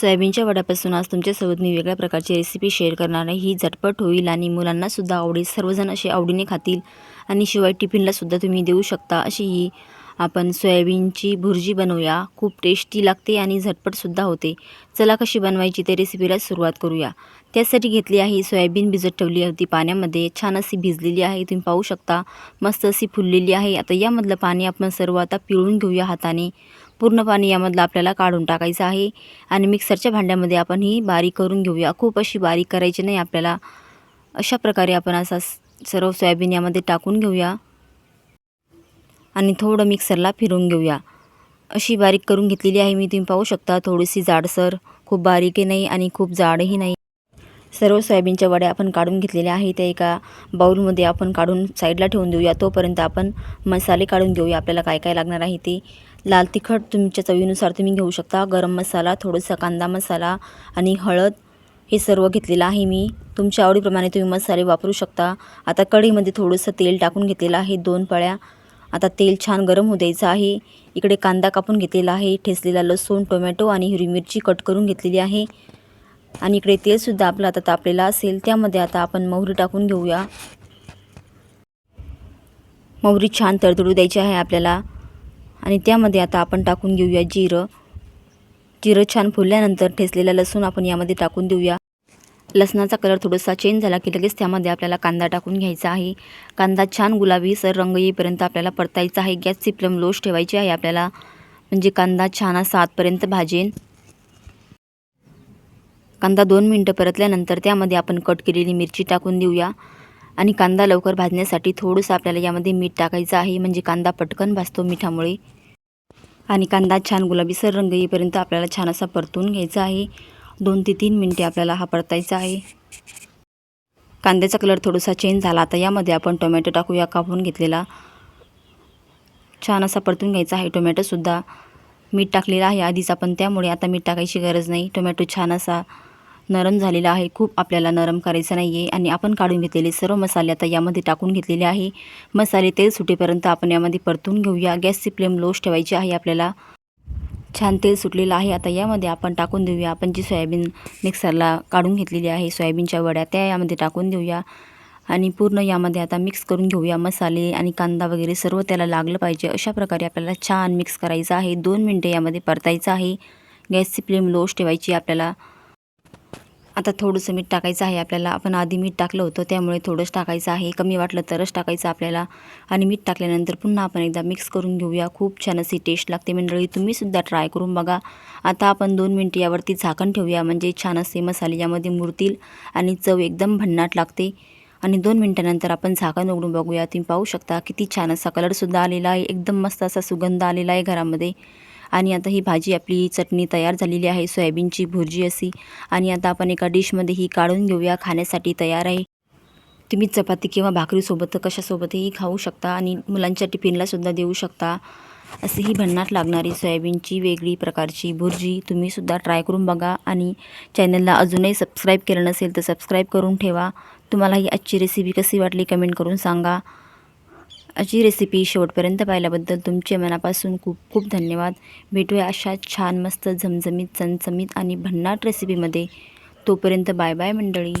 सोयाबीनच्या वड्यापासून आज तुमच्यासोबत मी वेगळ्या प्रकारची रेसिपी शेअर करणार आहे. ही झटपट होईल आणि मुलांनासुद्धा आवडेल. सर्वजण असे आवडीने खातील आणि शिवाय टिफिनलासुद्धा तुम्ही देऊ शकता. अशी ही आपण सोयाबीनची भुर्जी बनवूया. खूप टेस्टी लागते आणि झटपटसुद्धा होते. चला कशी बनवायची ते रेसिपीला सुरुवात करूया. त्यासाठी घेतली आहे सोयाबीन भिजत ठेवली होती पाण्यामध्ये. छान अशी भिजलेली आहे. तुम्ही पाहू शकता. मस्त अशी फुललेली आहे. आता यामधलं पाणी आपण सर्व आता पिळून घेऊया हाताने. पूर्ण पाणी यामधलं आपल्याला काढून टाकायचं आहे. आणि मिक्सरच्या भांड्यामध्ये आपण ही बारीक करून घेऊया. खूप अशी बारीक करायची नाही. आपल्याला अशा प्रकारे आपण असा सर्व सोयाबीन यामध्ये टाकून घेऊया. आणि थोडं मिक्सरला फिरून घेऊया. अशी बारीक करून घेतलेली आहे मी. तुम्ही पाहू शकता थोडीशी जाडसर. खूप बारीकही नाही आणि खूप जाडही नाही. सर्व सोयाबीनच्या वड्या आपण काढून घेतलेल्या आहे त्या एका बाऊलमध्ये आपण काढून साईडला ठेवून देऊया. तोपर्यंत आपण मसाले काढून घेऊया. आपल्याला काय काय लागणार आहे ते. लाल तिखट तुमच्या चवीनुसार तुम्ही घेऊ शकता. गरम मसाला थोडासा कांदा मसाला आणि हळद हे सर्व घेतलेलं आहे मी. तुमच्या आवडीप्रमाणे तुम्ही मसाले वापरू शकता. आता कढीमध्ये थोडंसं तेल टाकून घेतलेलं आहे दोन पळ्या. आता तेल छान गरम होऊ द्यायचं आहे. इकडे कांदा कापून घेतलेला आहे ठेचलेला लसूण टोमॅटो आणि हिरवी मिरची कट करून घेतलेली आहे. आणि इकडे तेलसुद्धा आपलं आता तापलेलं असेल त्यामध्ये आता आपण मोहरी टाकून घेऊया. मोहरी छान तडतडू द्यायची आहे आपल्याला. आणि त्यामध्ये आता आपण टाकून घेऊया जिरं. जिरं छान फुलल्यानंतर ठेचलेला लसूण आपण यामध्ये टाकून देऊया. लसणाचा कलर थोडासा चेंज झाला की लगेच त्यामध्ये आपल्याला कांदा टाकून घ्यायचा आहे. कांदा छान गुलाबी सर रंग येईपर्यंत आपल्याला परतायचा आहे. गॅसची फ्लेम लोश ठेवायची आहे आपल्याला. म्हणजे कांदा छान असा आतपर्यंत भाजेन. कांदा दोन मिनटं परतल्यानंतर त्यामध्ये आपण कट केलेली मिरची टाकून देऊया. आणि कांदा लवकर भाजण्यासाठी थोडंसं आपल्याला यामध्ये मीठ टाकायचं आहे. म्हणजे कांदा पटकन भाजतो मिठामुळे. आणि कांदा छान गुलाबीसर रंग येईपर्यंत आपल्याला छान असा परतून घ्यायचा आहे. दोन ते तीन मिनटे आपल्याला हा परतायचा आहे. कांद्याचा कलर थोडासा चेंज झाला आता यामध्ये आपण टोमॅटो टाकूया कापून घेतलेला. छान असा परतून घ्यायचा आहे टोमॅटोसुद्धा. मीठ टाकलेलं आहे आधीच आपण त्यामुळे आता मीठ टाकायची गरज नाही. टोमॅटो छान असा नरम झालेला आहे. खूप आपल्याला नरम करायचं नाही आहे आणि आपण काढून घेतलेले सर्व मसाले आता यामध्ये टाकून घेतलेले आहे. मसाले तेल सुटेपर्यंत आपण यामध्ये परतून घेऊया. गॅसची फ्लेम लोच ठेवायची आहे आपल्याला. छान तेल सुटलेलं आहे. आता यामध्ये आपण टाकून देऊया. आपण जी सोयाबीन मिक्सरला काढून घेतलेली आहे सोयाबीनच्या वड्या त्या यामध्ये टाकून देऊया. आणि पूर्ण यामध्ये आता मिक्स करून घेऊया मसाले आणि कांदा वगैरे सर्व त्याला लागलं पाहिजे. अशा प्रकारे आपल्याला छान मिक्स करायचं आहे. दोन मिनटे यामध्ये परतायचं आहे. गॅसची फ्लेम लोच ठेवायची आपल्याला. आता थोडंसं मीठ टाकायचं आहे आपल्याला. आपण आधी मीठ टाकलं होतं त्यामुळे थोडंच टाकायचं आहे. कमी वाटलं तरच टाकायचं आपल्याला. आणि मीठ टाकल्यानंतर पुन्हा आपण एकदा मिक्स करून घेऊया. खूप छान अशी टेस्ट लागते मंडळी. तुम्हीसुद्धा ट्राय करून बघा. आता आपण दोन मिनटं यावरती झाकण ठेवूया. म्हणजे छान असे मसाले यामध्ये मुरतील आणि चव एकदम भन्नाट लागते. आणि दोन मिनटानंतर आपण झाकण उघडून बघूया. तुम्ही पाहू शकता किती छान असा कलरसुद्धा आलेला आहे. एकदम मस्त असा सुगंध आलेला आहे घरामध्ये. आणि आता ही भाजी आपली चटणी तयार झालेली आहे सोयाबीनची भुर्जी अशी. आणि आता आपण एका डिशमध्ये ही काढून घेऊया खाण्यासाठी तयार आहे. तुम्ही चपाती किंवा भाकरीसोबत कशासोबतही खाऊ शकता आणि मुलांच्या टिफिनलासुद्धा देऊ शकता. अशी ही भन्नाट लागणारी सोयाबीनची वेगळी प्रकारची भुर्जी तुम्हीसुद्धा ट्राय करून बघा आणि चॅनलला अजूनही सबस्क्राईब केलं नसेल तर सबस्क्राईब करून ठेवा. तुम्हाला ही आजची रेसिपी कशी वाटली कमेंट करून सांगा. अशी रेसिपी शेवटपर्यंत पाहिल्याबद्दल तुमचे मनापासून खूप खूप धन्यवाद. भेटूया अशा छान मस्त झमझमीत चमचमीत आणि भन्नाट रेसिपीमध्ये तोपर्यंत बाय बाय मंडळी.